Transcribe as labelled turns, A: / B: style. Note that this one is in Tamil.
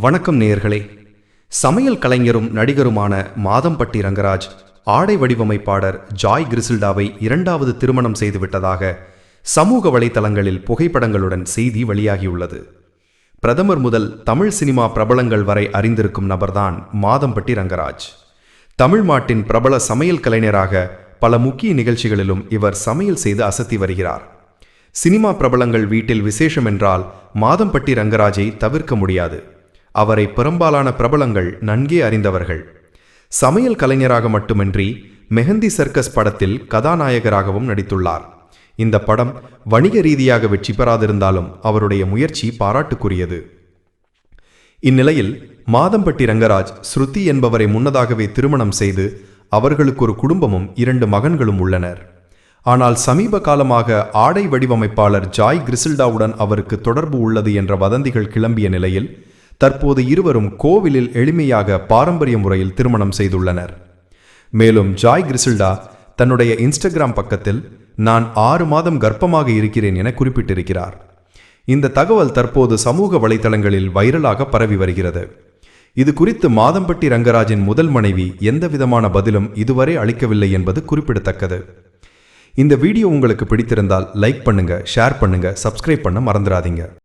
A: வணக்கம் நேயர்களே. சமையல் கலைஞரும் நடிகருமான மாதம்பட்டி ரங்கராஜ் ஆடை வடிவமைப்பாளர் ஜாய் கிரிசில்டாவை இரண்டாவது திருமணம் செய்துவிட்டதாக சமூக வலைதளங்களில் புகைப்படங்களுடன் செய்தி வெளியாகியுள்ளது. பிரதமர் முதல் தமிழ் சினிமா பிரபலங்கள் வரை அறிந்திருக்கும் நபர்தான் மாதம்பட்டி ரங்கராஜ். தமிழ்நாட்டின் பிரபல சமையல் கலைஞராக பல முக்கிய நிகழ்ச்சிகளிலும் இவர் சமையல் செய்து அசத்தி வருகிறார். சினிமா பிரபலங்கள் வீட்டில் விசேஷம் என்றால் மாதம்பட்டி ரங்கராஜை தவிர்க்க முடியாது. அவரை பெரும்பாலான பிரபலங்கள் நன்கே அறிந்தவர்கள். சமையல் கலைஞராக மட்டுமின்றி மெஹந்தி சர்க்கஸ் படத்தில் கதாநாயகராகவும் நடித்துள்ளார். இந்த படம் வணிக ரீதியாக வெற்றி பெறாதிருந்தாலும் அவருடைய முயற்சி பாராட்டுக்குரியது. இந்நிலையில் மாதம்பட்டி ரங்கராஜ் ஸ்ருதி என்பவரை முன்னதாகவே திருமணம் செய்து அவர்களுக்கு ஒரு குடும்பமும் இரண்டு மகன்களும் உள்ளனர். ஆனால் சமீப காலமாக ஆடை வடிவமைப்பாளர் ஜாய் கிரிசில்டாவுடன் அவருக்கு தொடர்பு உள்ளது என்ற வதந்திகள் கிளம்பிய நிலையில் தற்போது இருவரும் கோவிலில் எளிமையாக பாரம்பரிய முறையில் திருமணம் செய்துள்ளனர். மேலும் ஜாய் கிரிசில்டா தன்னுடைய இன்ஸ்டாகிராம் பக்கத்தில் நான் ஆறு மாதம் கர்ப்பமாக இருக்கிறேன் என குறிப்பிட்டிருக்கிறார். இந்த தகவல் தற்போது சமூக வலைத்தளங்களில் வைரலாக பரவி வருகிறது. இது குறித்து மாதம்பட்டி ரங்கராஜின் முதல் மனைவி எந்த விதமான பதிலும் இதுவரை அளிக்கவில்லை என்பது குறிப்பிடத்தக்கது. இந்த வீடியோ உங்களுக்கு பிடித்திருந்தால் லைக் பண்ணுங்க ஷேர் பண்ணுங்க சப்ஸ்கிரைப் பண்ண மறந்துடாதீங்க.